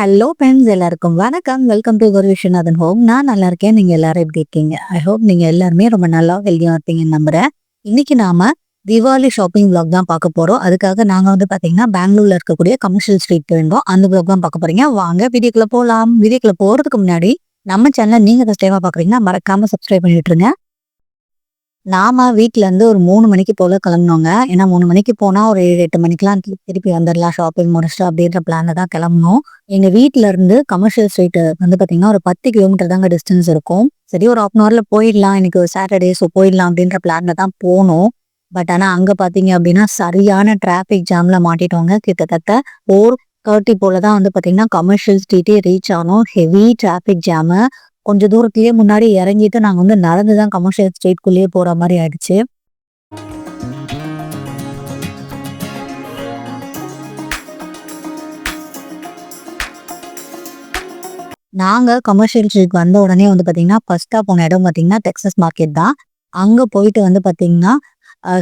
Hello friends எல்லாருக்கும் வணக்கம். Welcome to Guru Viswanathan home நான் நல்லா இருக்கேன். நீங்கள் எல்லாரும் எப்படி இருக்கீங்க? ஐ ஹோப் நீங்கள் எல்லாருமே ரொம்ப நல்லா ஹெல்தியாக இருப்பீங்கன்னு நம்புகிறேன் இன்னைக்கு நாம தீபாவளி ஷாப்பிங் பிளாக் தான் பார்க்க போகிறோம் அதுக்காக நாங்கள் வந்து பார்த்தீங்கன்னா பெங்களூரில் இருக்கக்கூடிய கமர்ஷியல் ஸ்ட்ரீட் வேண்டோம் அந்த பிளாக் தான் பார்க்க போகிறீங்க வாங்க வீடியோக்குள்ளே போகலாம் வீடியோக்குள்ளே போகிறதுக்கு முன்னாடி நம்ம சேனலை நீங்கள் ஃபஸ்ட் டைமாக பார்க்குறீங்கன்னா மறக்காமல் சப்ஸ்கிரைப் பண்ணிட்டுருங்க நாம வீட்ல இருந்து ஒரு மூணு மணிக்கு போல கிளம்பினோங்க. ஏன்னா மூணு மணிக்கு போனா ஒரு ஏழு எட்டு மணிக்கெல்லாம் திருப்பி வந்துடலாம் ஷாப்பிங் முடிச்சுட்டு அப்படின்ற பிளான்ல தான் கிளம்புனோம். எங்க வீட்ல இருந்து கமர்ஷியல் ஸ்ட்ரீட் வந்து பாத்தீங்கன்னா ஒரு பத்து கிலோமீட்டர் தாங்க டிஸ்டன்ஸ் இருக்கும். சரி ஒரு ஹாஃப் அன் போயிடலாம். எனக்கு சாட்டர்டே ஸோ போயிடலாம் அப்படின்ற பிளான்ல தான் போனோம். பட் ஆனா அங்க பாத்தீங்க அப்படின்னா சரியான டிராபிக் ஜாம்ல மாட்டிட்டோங்க. கிட்டத்தட்ட ஃபோர் தேர்ட்டி போல தான் வந்து பாத்தீங்கன்னா கமர்ஷியல் ஸ்ட்ரீட்டே ரீச் ஆனோம். ஹெவி டிராபிக் ஜாமு கொஞ்ச தூரத்துலயே முன்னாடி இறங்கிட்டு நாங்க வந்து நடந்து தான் கமர்ஷியல் ஸ்ட்ரீட்குள்ளேயே போற மாதிரி ஆயிடுச்சு. நாங்க கமர்ஷியல் ஸ்ட்ரீட் வந்த உடனே வந்து பாத்தீங்கன்னா ஃபர்ஸ்டா போன இடம் பாத்தீங்கன்னா டெக்ஸஸ் மார்க்கெட் தான். அங்க போயிட்டு வந்து பாத்தீங்கன்னா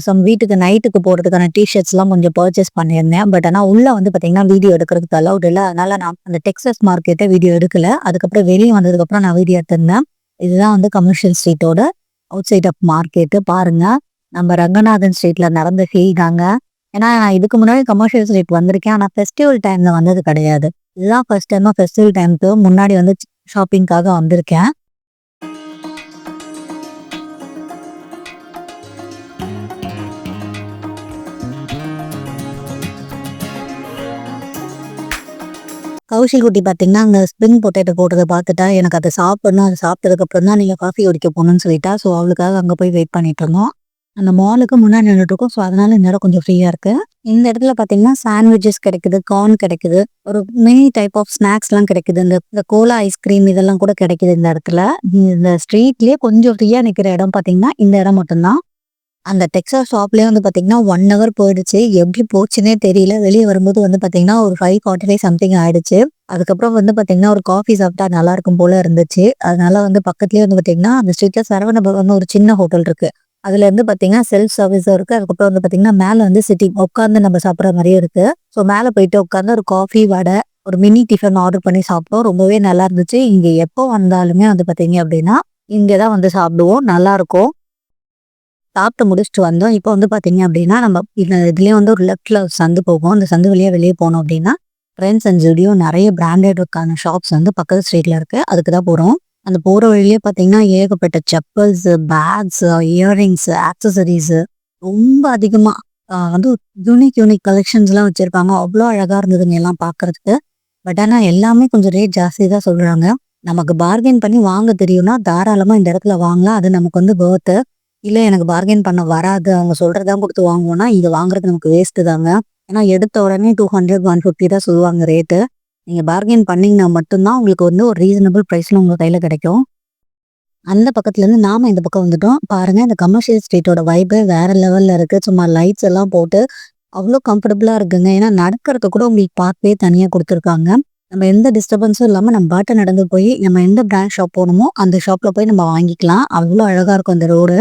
சம் வீட்டுக்கு நைட்டுக்கு போகிறதுக்கான டிஷர்ட்ஸ் எல்லாம் கொஞ்சம் பர்ச்சேஸ் பண்ணியிருந்தேன். பட் ஆனால் உள்ள வந்து பார்த்தீங்கன்னா வீடியோ எடுக்கிறதுக்கு அலௌட் இல்லை. அதனால நான் அந்த டெக்ஸஸ் மார்க்கெட்டை வீடியோ எடுக்கல. அதுக்கப்புறம் வெளியே வந்ததுக்கு அப்புறம் நான் வீடியோ எடுத்திருந்தேன். இதுதான் வந்து கமர்ஷியல் ஸ்ட்ரீட்டோட அவுட் சைட் ஆஃப் மார்க்கெட்டு பாருங்க. நம்ம ரங்கநாதன் ஸ்ட்ரீட்ல நடந்த ஃபீல் தாங்க. ஏன்னா நான் இதுக்கு முன்னாடி கமர்ஷியல் ஸ்ட்ரீட் வந்திருக்கேன். ஆனால் ஃபெஸ்டிவல் டைம்ல வந்தது கிடையாது. இதுதான் ஃபர்ஸ்ட் டைமா ஃபெஸ்டிவல் டைம்க்கு முன்னாடி வந்து ஷாப்பிங்காக வந்திருக்கேன். கௌஷிக் குட்டி பார்த்தீங்கன்னா அங்கே ஸ்ப்ரிங் பொட்டேட்டோ போட்டதை பார்த்துட்டா எனக்கு அதை சாப்பிடணும். அதை சாப்பிட்டதுக்கு அப்புறம் தான் நீங்கள் காஃபி குடிக்க போகணும்னு சொல்லிட்டா. ஸோ அவளுக்காக அங்கே போய் வெயிட் பண்ணிட்டு இருந்தோம். அந்த மாலுக்கு முன்னாடி நின்றுட்டு இருக்கோம். ஸோ அதனால இந்த இடம் கொஞ்சம் ஃப்ரீயாக இருக்கு. இந்த இடத்துல பார்த்தீங்கன்னா சாண்ட்விச்சஸ் கிடைக்குது கார்ன் கிடைக்குது. ஒரு மினி டைப் ஆஃப் ஸ்நாக்ஸ்லாம் கிடைக்குது. இந்த இந்த கோலா ஐஸ்கிரீம் இதெல்லாம் கூட கிடைக்குது இந்த இடத்துல. இந்த ஸ்ட்ரீட்லேயே கொஞ்சம் ஃப்ரீயாக நிற்கிற இடம் பார்த்தீங்கன்னா இந்த இடம் மட்டும்தான். அந்த டெக்ஸா ஷாப்லேயே வந்து பார்த்தீங்கன்னா ஒன் ஹவர் போயிடுச்சு. எப்படி போச்சுன்னே தெரியல. வெளியே வரும்போது வந்து பார்த்தீங்கன்னா ஒரு ஃபைவ் ஃபார்ட்டி ஃபைவ் சம்திங் ஆயிடுச்சு. அதுக்கப்புறம் வந்து பார்த்தீங்கன்னா ஒரு காஃபி சாப்பிட்டா நல்லா இருக்கும் போல இருந்துச்சு. அதனால வந்து பக்கத்துலேயே வந்து பார்த்தீங்கன்னா அந்த ஸ்ட்ரீட்ல சரவண பவன் ஒரு சின்ன ஹோட்டல் இருக்கு. அதுல இருந்து பாத்தீங்கன்னா செல்ஃப் சர்வீஸும் இருக்கு. அதுக்கப்புறம் வந்து பாத்தீங்கன்னா மேலே வந்து சிட்டிங் உட்காந்து நம்ம சாப்பிட்ற மாதிரியும் இருக்கு. ஸோ மேலே போயிட்டு உட்காந்து ஒரு காஃபி வடை ஒரு மினி டிஃபன் ஆர்டர் பண்ணி சாப்பிட்டோம். ரொம்பவே நல்லா இருந்துச்சு. இங்க எப்போ வந்தாலுமே வந்து பாத்தீங்க அப்படின்னா இங்கே தான் வந்து சாப்பிடுவோம். நல்லா இருக்கும். சாப்பிட்டு முடிச்சுட்டு வந்தோம். இப்போ வந்து பார்த்தீங்க அப்படின்னா நம்ம இந்த இதுலேயே வந்து ஒரு லெஃப்டில் சந்து போகும். அந்த சந்து வழியாக வெளியே போனோம் அப்படின்னா ஃப்ரெண்ட்ஸ் அண்ட் ஜுடியோ நிறைய பிராண்டடுக்கான ஷாப்ஸ் வந்து பக்கத்து ஸ்ட்ரீட்ல இருக்கு. அதுக்கு தான் போகிறோம் அந்த போகிற வழியிலே பார்த்தீங்கன்னா ஏகப்பட்ட செப்பல்ஸ் பேக்ஸ் இயரிங்ஸு ஆக்சசரிஸ் ரொம்ப அதிகமாக வந்து யூனிக் யூனிக் கலெக்ஷன்ஸ்லாம் வச்சுருப்பாங்க. அவ்வளோ அழகாக இருந்ததுங்க எல்லாம் பார்க்கறதுக்கு பட் ஆனால் எல்லாமே கொஞ்சம் ரேட் ஜாஸ்தி தான் சொல்கிறாங்க நமக்கு பார்கெயின் பண்ணி வாங்க தெரியும்னா தாராளமாக இந்த இடத்துல வாங்கலாம். அது நமக்கு வந்து பேர்த்து இல்லை எனக்கு பார்கெயின் பண்ண வராது. அவங்க சொல்கிறதான் கொடுத்து வாங்குவோம்னா இது வாங்குறது நமக்கு வேஸ்ட்டு தாங்க. ஏன்னா எடுத்த உடனே டூ ஹண்ட்ரட் ஒன் ஃபிஃப்டி தான் சொல்லுவாங்க ரேட்டு நீங்கள் பார்கெயின் பண்ணிங்கன்னா மட்டும்தான் உங்களுக்கு வந்து ஒரு ரீசனபிள் ப்ரைஸில் உங்கள் கையில் கிடைக்கும். அந்த பக்கத்துலேருந்து நாம் இந்த பக்கம் வந்துட்டோம். பாருங்கள் இந்த கமர்ஷியல் ஸ்ட்ரீட்டோட வைபே வேறு லெவலில் இருக்குது சும்மா லைட்ஸ் எல்லாம் போட்டு அவ்வளோ கம்ஃபர்டபுளாக இருக்குங்க. ஏன்னா நடக்கிறதுக்கு கூட உங்களுக்கு பார்க்கவே தனியாக கொடுத்துருக்காங்க. நம்ம எந்த டிஸ்டர்பன்ஸும் இல்லாமல் நம்ம பாட்டை நடந்து போய் நம்ம எந்த பிராண்ட் ஷாப் போகணுமோ அந்த ஷாப்பில் போய் நம்ம வாங்கிக்கலாம். அவ்வளோ அழகாக இருக்கும் அந்த ரோடு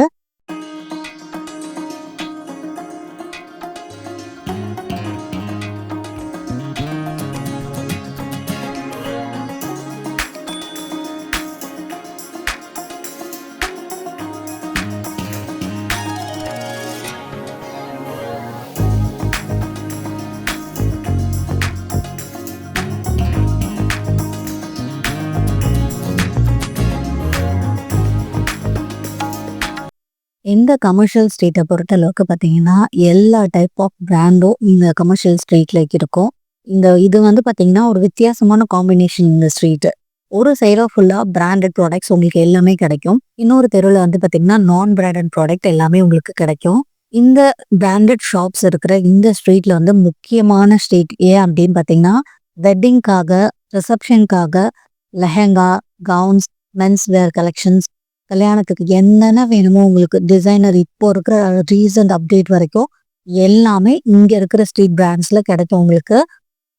இந்த கமர்ஷியல் ஸ்ட்ரீட்டை பொறுத்த அளவுக்கு பார்த்தீங்கன்னா எல்லா டைப் ஆஃப் பிராண்டும் இந்த கமர்ஷியல் ஸ்ட்ரீட்ல இருக்கும். இந்த இது வந்து பார்த்தீங்கன்னா ஒரு வித்தியாசமான காம்பினேஷன் இந்த ஸ்ட்ரீட்டு ஒரு சைடாக ஃபுல்லாக பிராண்டட் ப்ராடக்ட்ஸ் உங்களுக்கு எல்லாமே கிடைக்கும். இன்னொரு தெருவில் வந்து பார்த்தீங்கன்னா நான் பிராண்டட் ப்ராடக்ட் எல்லாமே உங்களுக்கு கிடைக்கும். இந்த பிராண்டட் ஷாப்ஸ் இருக்கிற இந்த ஸ்ட்ரீட்ல வந்து முக்கியமான ஸ்ட்ரீட் ஏன் அப்படின்னு பார்த்தீங்கன்னா வெட்டிங்காக ரிசப்ஷனுக்காக lehenga gowns men's wear collections கல்யாணத்துக்கு என்னென்ன வேணுமோ உங்களுக்கு டிசைனர் இப்போ இருக்கிற ரீசன்ட் அப்டேட் வரைக்கும் எல்லாமே இங்கே இருக்கிற ஸ்ட்ரீட் பிராண்ட்ஸில் கிடைக்கும் உங்களுக்கு.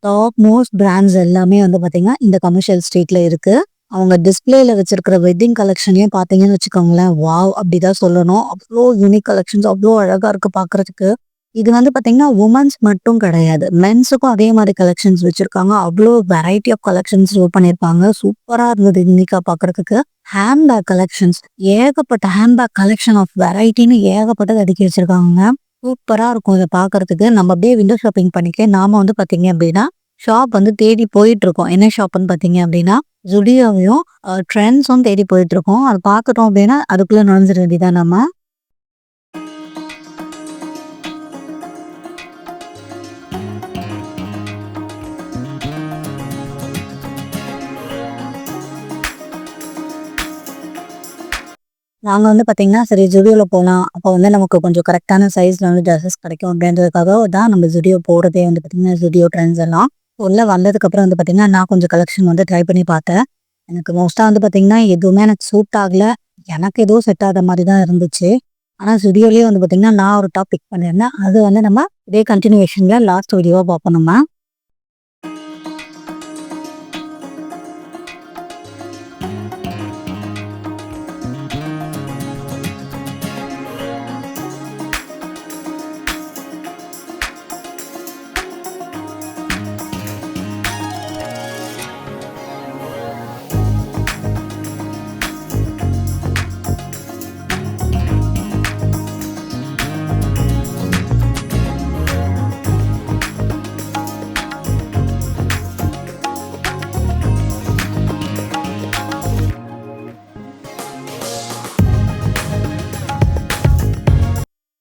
டாப் மோஸ்ட் பிராண்ட்ஸ் எல்லாமே வந்து பார்த்தீங்கன்னா இந்த கமர்ஷியல் ஸ்ட்ரீட்டில் இருக்குது அவங்க டிஸ்பிளேல வச்சிருக்கிற வெட்டிங் கலெக்ஷனையும் பார்த்தீங்கன்னு வச்சுக்கோங்களேன் வாவ் அப்படிதான் சொல்லணும். அவ்வளோ யூனிக் கலெக்ஷன்ஸ் அவ்வளோ அழகாக இருக்குது பார்க்குறதுக்கு இது வந்து பார்த்தீங்கன்னா உமன்ஸ் மட்டும் கிடையாது. மென்ஸுக்கும் அதே மாதிரி கலெக்ஷன்ஸ் வச்சிருக்காங்க. அவ்வளோ வெரைட்டி ஆஃப் கலெக்ஷன்ஸ் பண்ணியிருப்பாங்க சூப்பராக இருந்தது இன்னைக்கா பார்க்கறதுக்கு ஹேண்ட்பேக் கலெக்ஷன்ஸ் ஏகப்பட்ட ஹேண்ட்பேக் கலெக்ஷன் ஆஃப் வெரைட்டின்னு ஏகப்பட்டது அடுக்கி வச்சிருக்காங்க சூப்பராக இருக்கும் இதை பார்க்கறதுக்கு நம்ம அப்படியே விண்டோ ஷாப்பிங் பண்ணிக்க. நாம வந்து பார்த்தீங்க அப்படின்னா ஷாப் வந்து தேடி போயிட்டு இருக்கோம் என்ன ஷாப்னு பார்த்தீங்க அப்படின்னா ஜுடியோவையும் ட்ரெண்ட்ஸும் தேடி போயிட்டு இருக்கோம் அது பார்க்கறோம் அப்படின்னா அதுக்குள்ள நுழைஞ்சிட வேண்டியதான் நம்ம. நாங்கள் வந்து பார்த்திங்கன்னா சரி ஜுடியோவில் போகலாம் அப்போ வந்து நமக்கு கொஞ்சம் கரெக்டான சைஸில் வந்து ட்ரெஸ்ஸஸ் கிடைக்கும் அப்படின்றதுக்காக தான் நம்ம ஜுடியோ போகிறதே வந்து பார்த்தீங்கன்னா ஜுடியோ ட்ரெண்ட்ஸ் எல்லாம். உள்ளே வந்ததுக்கப்புறம் வந்து பார்த்திங்கன்னா நான் கொஞ்சம் கலெக்ஷன் வந்து ட்ரை பண்ணி பார்த்தேன். எனக்கு மோஸ்ட்டாக வந்து பார்த்திங்கன்னா எதுவுமே எனக்கு சூட் ஆகலை எனக்கு எதுவும் செட் ஆகிற மாதிரி தான் இருந்துச்சு. ஆனால் ஜுடியோலயே வந்து பாத்தீங்கன்னா, நான் ஒரு டாப் பிக் பண்ணியிருந்தேன். அது வந்து நம்ம இதே கண்டினியூஷனில் லாஸ்ட் வீடியோவாக பார்ப்போம் நம்ம.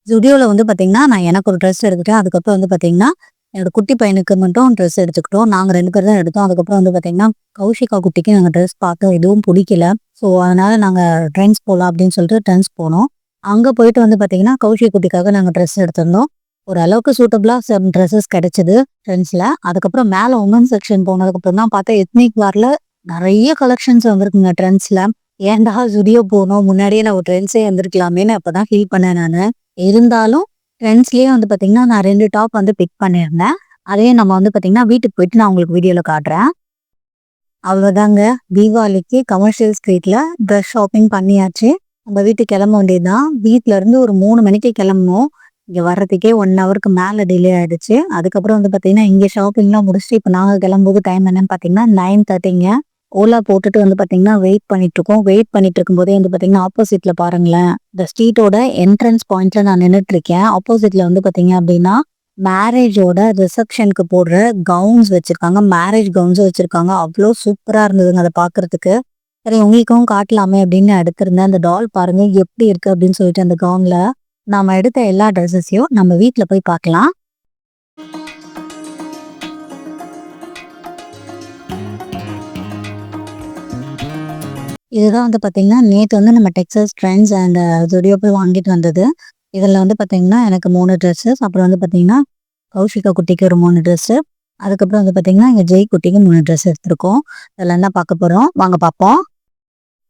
ஜுடியோவில் வந்து பார்த்தீங்கன்னா நான் எனக்கு ஒரு ட்ரெஸ் எடுத்துட்டேன். அதுக்கப்புறம் வந்து பார்த்தீங்கன்னா என்னோட குட்டி பையனுக்கு மட்டும் ட்ரெஸ் எடுத்துக்கிட்டோம். நாங்கள் ரெண்டு பேர் தான் எடுத்தோம். அதுக்கப்புறம் வந்து பார்த்தீங்கன்னா கௌஷிகா குட்டிக்கு நாங்கள் ட்ரெஸ் பார்த்தோம். எதுவும் பிடிக்கல ஸோ அதனால நாங்கள் ட்ரெண்ட்ஸ் போகலாம் அப்படின்னு சொல்லிட்டு ட்ரெண்ட்ஸ் போனோம். அங்கே போயிட்டு வந்து பார்த்தீங்கன்னா கௌஷிக் குட்டிக்காக நாங்கள் ட்ரெஸ் எடுத்திருந்தோம். ஓரளவுக்கு சூட்டபிளாக சம் ட்ரெஸ்ஸஸ் கிடைச்சிது ட்ரெண்ட்ஸில் அதுக்கப்புறம் மேலே உமன் செக்ஷன் போனதுக்கப்புறம் தான் பார்த்தா எத்னிக் வாரில் நிறைய கலெக்ஷன்ஸ் வந்திருக்குங்க ட்ரெண்ட்ஸில் ஏன்டா ஜுடியோ போனோம். முன்னாடியே நம்ம ட்ரெண்ட்ஸே வந்திருக்கலாமேன்னு அப்பதான் ஃபீல் பண்ணேன் நான் இருந்தாலும் ட்ரெண்ட்ஸ்லேயே வந்து பார்த்தீங்கன்னா நான் ரெண்டு டாப் வந்து பிக் பண்ணியிருந்தேன். அதையும் நம்ம வந்து பார்த்தீங்கன்னா வீட்டுக்கு போயிட்டு நான் உங்களுக்கு வீடியோவில் காட்டுறேன். அவ்வளோதாங்க. தீபாவளிக்கு கமர்ஷியல் ஸ்ட்ரீட்டில் ட்ரெஸ் ஷாப்பிங் பண்ணியாச்சு. நம்ம வீட்டுக்கு கிளம்ப வேண்டியதுதான். தான் வீட்டிலேருந்து ஒரு மூணு மணிக்கு கிளம்புனோம். இங்கே வர்றதுக்கே ஒன் ஹவருக்கு மேலே டிலே ஆகிடுச்சு அதுக்கப்புறம் வந்து பார்த்தீங்கன்னா இங்கே ஷாப்பிங்லாம் முடிச்சுட்டு இப்போ நாங்கள் கிளம்பும்போது டைம் என்னன்னு பாத்தீங்கன்னா, 9:30ங்க. ஓலா போட்டுட்டு வந்து பாத்தீங்கன்னா, வெயிட் பண்ணிட்டு இருக்கோம். வெயிட் பண்ணிட்டு இருக்கும்போதே வந்து பாத்தீங்கன்னா, ஆப்போசிட்ல பாருங்களேன். இந்த ஸ்ட்ரீட்டோட என்ட்ரன்ஸ் பாயிண்ட்ல நான் நின்றுட்டு இருக்கேன். ஆப்போசிட்ல வந்து பாத்தீங்க அப்படின்னா, மேரேஜோட ரிசப்ஷனுக்கு போடுற கவுன்ஸ் வச்சிருக்காங்க. மேரேஜ் கவுன்ஸும் வச்சிருக்காங்க. அவ்வளோ சூப்பரா இருந்ததுங்க அதை பார்க்கறதுக்கு. சரி உங்களுக்கும் காட்டலாமே அப்படின்னு எடுத்திருந்தேன். அந்த டால் பாருங்க எப்படி இருக்கு அப்படின்னு சொல்லிட்டு அந்த கவுன்ல. நாம எடுத்த எல்லா ட்ரெஸ்ஸஸையும் நம்ம வீட்டில் போய் பார்க்கலாம். இதுதான் வந்து பார்த்திங்கன்னா நேற்று வந்து நம்ம டெக்ஸஸ் ட்ரெண்ட்ஸ் அண்ட் ஜொடியோ போய் வாங்கிட்டு வந்தது. இதில் வந்து பார்த்திங்கன்னா எனக்கு மூணு ட்ரெஸ்ஸஸ் அப்புறம் வந்து பார்த்திங்கன்னா கௌஷிகா குட்டிக்கு ஒரு மூணு ட்ரெஸ்ஸு. அதுக்கப்புறம் வந்து பார்த்திங்கன்னா எங்கள் ஜெய் குட்டிக்கு மூணு ட்ரெஸ் எடுத்திருக்கோம். இதெல்லாம் என்ன பார்க்க போகிறோம் வாங்க பார்ப்போம்.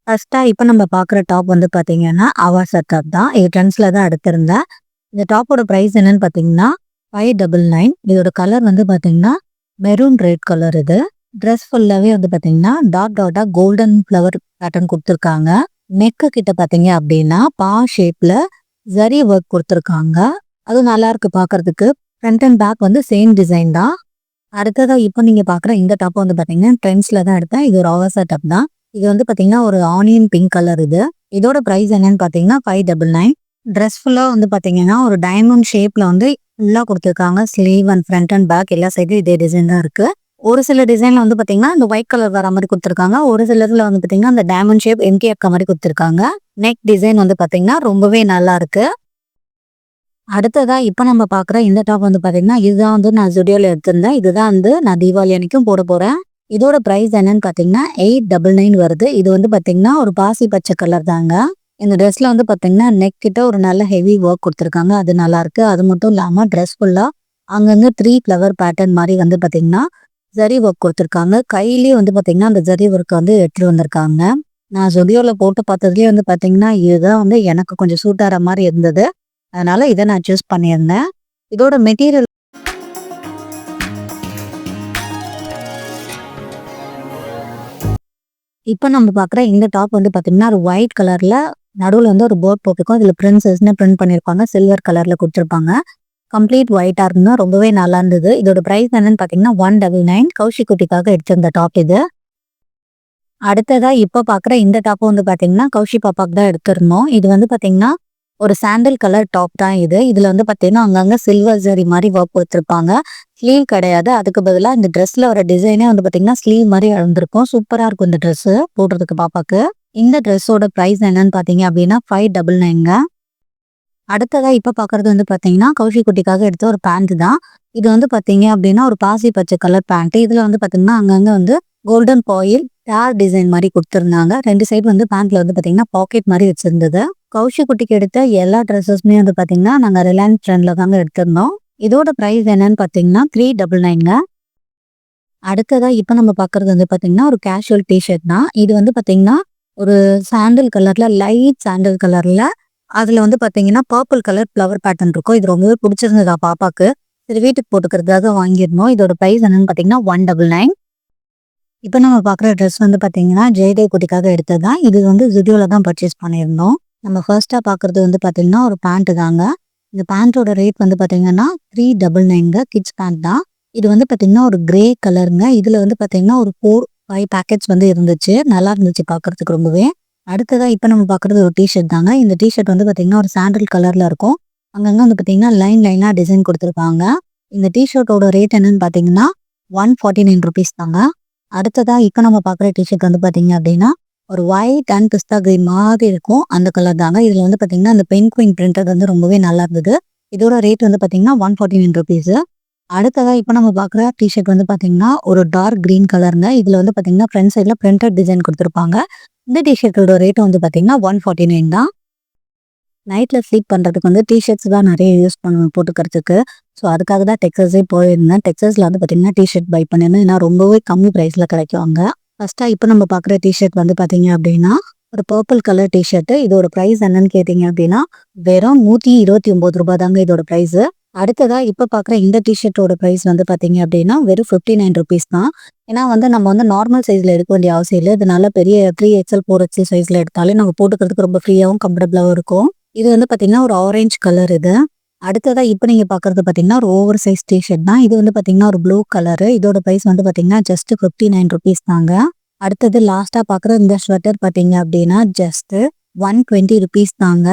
ஃபர்ஸ்ட்டாக இப்போ நம்ம பார்க்குற டாப் வந்து பார்த்திங்கன்னா அவாசா டாப் தான். இது ட்ரெண்ட்ஸில் தான் எடுத்திருந்தேன். இந்த டாப்போட பிரைஸ் என்னன்னு பாத்தீங்கன்னா, 599 இதோட கலர் வந்து பார்த்திங்கன்னா மெரூன் ரெட் கலர் இது. ட்ரெஸ் ஃபுல்லாகவே வந்து பார்த்தீங்கன்னா டாட் டாட்டாக கோல்டன் ஃப்ளவர் பேட்டர்ன் கொடுத்துருக்காங்க நெக்கு கிட்ட பார்த்தீங்க அப்படின்னா, பா ஷேப்பில் ஜரி ஒர்க் கொடுத்துருக்காங்க அதுவும் நல்லா இருக்கு பார்க்கறதுக்கு. ஃப்ரண்ட் அண்ட் பேக் வந்து சேம் டிசைன் தான். அடுத்ததாக இப்போ நீங்கள் பார்க்குற இந்த டாப் வந்து பார்த்தீங்கன்னா ட்ரெண்ட்ஸில் தான் எடுத்தேன். இது ஒரு ஆவாசா டாப் தான். இது வந்து பார்த்தீங்கன்னா ஒரு ஆனியன் பிங்க் கலர் இது. இதோட ப்ரைஸ் என்னன்னு பாத்தீங்கன்னா, 599 ட்ரெஸ் ஃபுல்லாக வந்து பார்த்தீங்கன்னா ஒரு டைமண்ட் ஷேப்பில் வந்து ஃபுல்லாக கொடுத்துருக்காங்க sleeve and front and back எல்லா சைடும் இதே டிசைன் தான் இருக்குது ஒரு சில டிசைன்ல வந்து பாத்தீங்கன்னா, இந்த ஒயிட் கலர் வர மாதிரி கொடுத்துருக்காங்க ஒரு சிலதுல வந்து பாத்தீங்கன்னா, அந்த டைமண்ட் ஷேப் எம்கே அக்கா மாதிரி கொடுத்துருக்காங்க நெக் டிசைன் வந்து பாத்தீங்கன்னா, ரொம்பவே நல்லா இருக்கு. அடுத்ததா இப்ப நம்ம பாக்குற இந்த டாப் வந்து பாத்தீங்கன்னா, இதுதான் வந்து நான் ஸ்டுடியோல எடுத்திருந்தேன். இதுதான் வந்து நான் தீபாவளி அன்னைக்கும் போட போறேன். இதோட பிரைஸ் என்னன்னு பாத்தீங்கன்னா, 899 வருது. இது வந்து பாத்தீங்கன்னா, ஒரு பாசி பச்சை கலர் தாங்க. இந்த ட்ரெஸ்ல வந்து பாத்தீங்கன்னா, நெக் கிட்ட ஒரு நல்ல ஹெவி ஒர்க் கொடுத்துருக்காங்க அது நல்லா இருக்கு. அது மட்டும் இல்லாம ட்ரெஸ் ஃபுல்லா அங்கங்க த்ரீ ஃப்ளவர் பேட்டர்ன் மாதிரி வந்து பாத்தீங்கன்னா, ஜரி ஒர்க் கொடுத்துருக்காங்க கையிலேயே வந்து பார்த்தீங்கன்னா அந்த ஜரி ஒர்க் வந்து எடுத்துட்டு வந்திருக்காங்க. நான் ஜுடியோல போட்டு பார்த்ததுலேயே வந்து பார்த்தீங்கன்னா இதுதான் வந்து எனக்கு கொஞ்சம் சூட் ஆகிற மாதிரி இருந்தது. அதனால இதை நான் சூஸ் பண்ணியிருந்தேன். இதோட மெட்டீரியல் இப்போ நம்ம பார்க்குற இந்த டாப் வந்து பார்த்தீங்கன்னா ஒரு ஒயிட் கலரில் நடுவில் வந்து ஒரு போர்ட் போட்டிருக்கும். இதில் பிரின்சஸ்ன்னு பிரிண்ட் பண்ணியிருப்பாங்க. சில்வர் கலரில் கொடுத்துருப்பாங்க கம்ப்ளீட் ஒயிட்டாக இருக்குன்னா ரொம்பவே நல்லா இருந்தது. இதோட ப்ரைஸ் என்னன்னு பார்த்தீங்கன்னா ஒன் டபுள் நைன் கௌஷி குட்டிக்காக எடுத்திருந்த டாப் இது. அடுத்ததா இப்போ பார்க்குற இந்த டாப் வந்து பார்த்தீங்கன்னா கௌஷி பாப்பாக்கு தான் எடுத்திருந்தோம். இது வந்து பார்த்தீங்கன்னா ஒரு சாண்டில் கலர் டாப் தான் இது. இதுல வந்து பார்த்தீங்கன்னா அங்கங்கே சில்வர் ஜரி மாதிரி ஒர்க் கொடுத்துருப்பாங்க. ஸ்லீவ் கிடையாது. அதுக்கு பதிலாக இந்த ட்ரெஸ்ல வர டிசைனே வந்து பார்த்தீங்கன்னா ஸ்லீவ் மாதிரி இழந்திருக்கும் சூப்பராக இருக்கும் இந்த ட்ரெஸ்ஸு போடுறதுக்கு பாப்பாக்கு. இந்த ட்ரெஸ்ஸோட ப்ரைஸ் என்னன்னு பார்த்தீங்க அப்படின்னா ஃபைவ் டபுள் நைன்ங்க அடுத்ததா இப்போ பாக்குறது வந்து பார்த்தீங்கன்னா கௌஷி குட்டிக்காக எடுத்த ஒரு பேண்ட் தான். இது வந்து பார்த்தீங்க அப்படின்னா ஒரு பாசி பச்சை கலர் பேண்ட் இதுல வந்து பார்த்தீங்கன்னா அங்கங்க வந்து கோல்டன் பாயில் டேர் டிசைன் மாதிரி கொடுத்துருந்தாங்க. ரெண்டு சைடு வந்து பேண்ட்ல வந்து பார்த்தீங்கன்னா பாக்கெட் மாதிரி வச்சிருந்தது. கௌஷி குட்டிக்கு எடுத்த எல்லா ட்ரெஸ்ஸஸுமே வந்து பார்த்தீங்கன்னா நாங்கள் ரிலையன்ஸ் ட்ரெண்ட்ல தாங்க எடுத்திருந்தோம். இதோட ப்ரைஸ் என்னன்னு பார்த்தீங்கன்னா த்ரீ டபுள் நைன்ங்க அடுத்ததா இப்போ நம்ம பார்க்கறது வந்து பார்த்தீங்கன்னா ஒரு கேஷுவல் டிஷர்ட் தான். இது வந்து பார்த்தீங்கன்னா ஒரு சாண்டில் கலர்ல லைட் சாண்டில் கலர்ல அதில் வந்து பார்த்தீங்கன்னா பர்பிள் கலர் ஃப்ளவர் பேட்டர்ன் இருக்கும். இது ரொம்பவே பிடிச்சிருந்ததா பாப்பாக்கு. சரி வீட்டுக்கு போட்டுக்கிறதுக்காக வாங்கியிருந்தோம். இதோட ப்ரைஸ் என்னன்னு பார்த்தீங்கன்னா ஒன் டபுள் நைன் இப்போ நம்ம பார்க்குற ட்ரெஸ் வந்து பார்த்தீங்கன்னா ஜெயதே குட்டிக்காக எடுத்தது? தான் இது வந்து ஜுடியோவில் தான் பர்ச்சேஸ் பண்ணியிருந்தோம். நம்ம ஃபர்ஸ்ட்டாக பார்க்குறது வந்து பார்த்தீங்கன்னா ஒரு பேண்ட்டு தாங்க. இந்த பேண்ட்டோட ரேட் வந்து பார்த்தீங்கன்னா த்ரீ டபுள் நைனுங்க கிட்ஸ் பேண்ட் தான். இது வந்து பார்த்தீங்கன்னா ஒரு கிரே கலருங்க இதில் வந்து பார்த்தீங்கன்னா ஒரு ஃபோர் ஃபைவ் பேக்கெட்ஸ் வந்து இருந்துச்சு. நல்லா இருந்துச்சு பார்க்கறதுக்கு ரொம்பவே. அடுத்ததாக இப்போ நம்ம பார்க்குறது ஒரு டிஷர்ட் தாங்க. இந்த டிஷர்ட் வந்து பார்த்திங்கன்னா ஒரு சாண்டல் கலரில் இருக்கும். அங்கங்கே வந்து பார்த்தீங்கன்னா லைன் லைனாக டிசைன் கொடுத்துருப்பாங்க. இந்த டிஷர்ட்டோட ரேட் என்னன்னு பார்த்தீங்கன்னா ஒன் ஃபார்ட்டி நைன் ருபீஸ் தாங்க. அடுத்ததாக இப்போ நம்ம பார்க்குற டிஷர்ட் வந்து பார்த்திங்க அப்படின்னா ஒரு ஒயிட் அண்ட் பிஸ்தா கிரீன் மாதிரி இருக்கும். அந்த கலர் தாங்க. இதில் வந்து பார்த்தீங்கன்னா அந்த பென் குயின் பிரிண்டட் வந்து ரொம்பவே நல்லா இருந்தது. இதோட ரேட் வந்து பார்த்தீங்கன்னா ஒன் ஃபார்ட்டி நைன் ருபீஸ் அடுத்ததாக இப்போ நம்ம பார்க்குற டிஷர்ட் வந்து பார்த்தீங்கன்னா ஒரு டார்க் க்ரீன் கலருங்க இதில் வந்து பார்த்தீங்கன்னா ஃப்ரண்ட் சைடில் பிரிண்டட் டிசைன் கொடுத்துருப்பாங்க. இந்த டிஷர்ட்டோட ரேட் வந்து பார்த்தீங்கன்னா ஒன் ஃபார்ட்டி நைன் தான் நைட்டில் ஸ்லீப் பண்ணுறதுக்கு வந்து டிஷர்ட்ஸ் தான் நிறைய யூஸ் பண்ணுவேன் போட்டுக்கிறதுக்கு. ஸோ அதுக்காக தான் டெக்ஸஸே போயிருந்தேன். டெக்ஸஸில் வந்து பார்த்தீங்கன்னா டிஷர்ட் பை பண்ணியிருந்தேன். ஏன்னா ரொம்பவே கம்மி ப்ரைஸில் கிடைக்குவாங்க ஃபஸ்ட்டாக இப்போ நம்ம பார்க்குற டிஷர்ட் வந்து பார்த்தீங்க அப்படின்னா ஒரு பர்பிள் கலர் டிஷர்ட் இதோட ப்ரைஸ் என்னன்னு கேட்டிங்க அப்படின்னா வெறும் நூற்றி இருபத்தி ஒம்பது ரூபாய் தாங்க இதோட ப்ரைஸு அடுத்ததா இப்போ பார்க்குற இந்த டிஷர்ட்டோட ப்ரைஸ் வந்து பார்த்தீங்க அப்படின்னா வெறும் ஃபிஃப்டி நைன் ருபீஸ் தான். ஏன்னா வந்து நம்ம வந்து நார்மல் சைஸில் எடுக்க வேண்டிய அவசியம் இல்லை. இதனால பெரிய த்ரீ எக்ஸல் ஃபோர் எக்ஸல் சைஸில் எடுத்தாலே நம்ம போட்டுக்கிறதுக்கு ரொம்ப ஃப்ரீயாகவும் கம்ஃபர்டபுளாகவும் இருக்கும். இது வந்து பார்த்தீங்கன்னா ஒரு ஆரஞ்சு கலர் இது. அடுத்ததா இப்போ நீங்க பாக்குறது பாத்தீங்கன்னா ஒரு ஓவர் சைஸ் டிஷர்ட் தான். இது வந்து பாத்தீங்கன்னா ஒரு ப்ளூ கலரு இதோட பிரைஸ் வந்து பாத்தீங்கன்னா ஜஸ்ட் ஃபிஃப்டி நைன் ருபீஸ் தாங்க. அடுத்தது லாஸ்டா பாக்குற இந்த ஸ்வெட்டர் பாத்தீங்க அப்படின்னா ஜஸ்ட் ஒன் டுவெண்ட்டி ருபீஸ் தாங்க.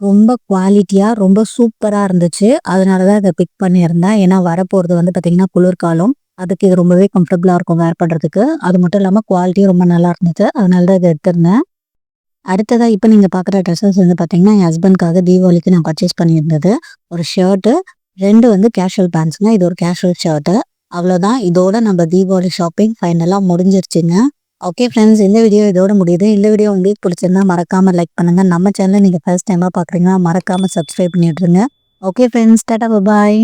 ரொம்ப குவாலிட்டியாக ரொம்ப சூப்பராக இருந்துச்சு. அதனால தான் இதை பிக் பண்ணியிருந்தேன். ஏன்னா வரப்போகிறது வந்து பார்த்திங்கன்னா குளிர்காலம். அதுக்கு இது ரொம்பவே கம்ஃபர்டபுளாக இருக்கும் வேர் பண்ணுறதுக்கு அது மட்டும் இல்லாமல் குவாலிட்டியும் ரொம்ப நல்லா இருந்துச்சு. அதனால தான் இதை எடுத்திருந்தேன். அடுத்ததாக இப்போ நீங்கள் பார்க்குற ட்ரெஸ்ஸஸ் வந்து பார்த்தீங்கன்னா என் ஹஸ்பண்ட்காக தீபாவளிக்கு நான் பர்ச்சேஸ் பண்ணியிருந்தது. ஒரு ஷர்ட்டு ரெண்டு வந்து கேஷுவல் பேண்ட்ஸுங்க இது ஒரு கேஷுவல் ஷர்ட்டு அவ்வளோதான் இதோட நம்ம தீபாவளி ஷாப்பிங் ஃபைனலாக முடிஞ்சிருச்சுங்க. ஓகே ஃப்ரெண்ட்ஸ் இந்த வீடியோ இதோட முடியுது. இந்த வீடியோ உங்களுக்கு பிடிச்சிருந்தா மறக்காம லைக் பண்ணுங்க. நம்ம சேனலை நீங்கள் ஃபர்ஸ்ட் டைமாக பார்க்குறீங்கன்னா மறக்காம சப்ஸ்கிரைப் பண்ணிட்டுருங்க ஓகே ஃப்ரெண்ட்ஸ் டாட்டா பாய்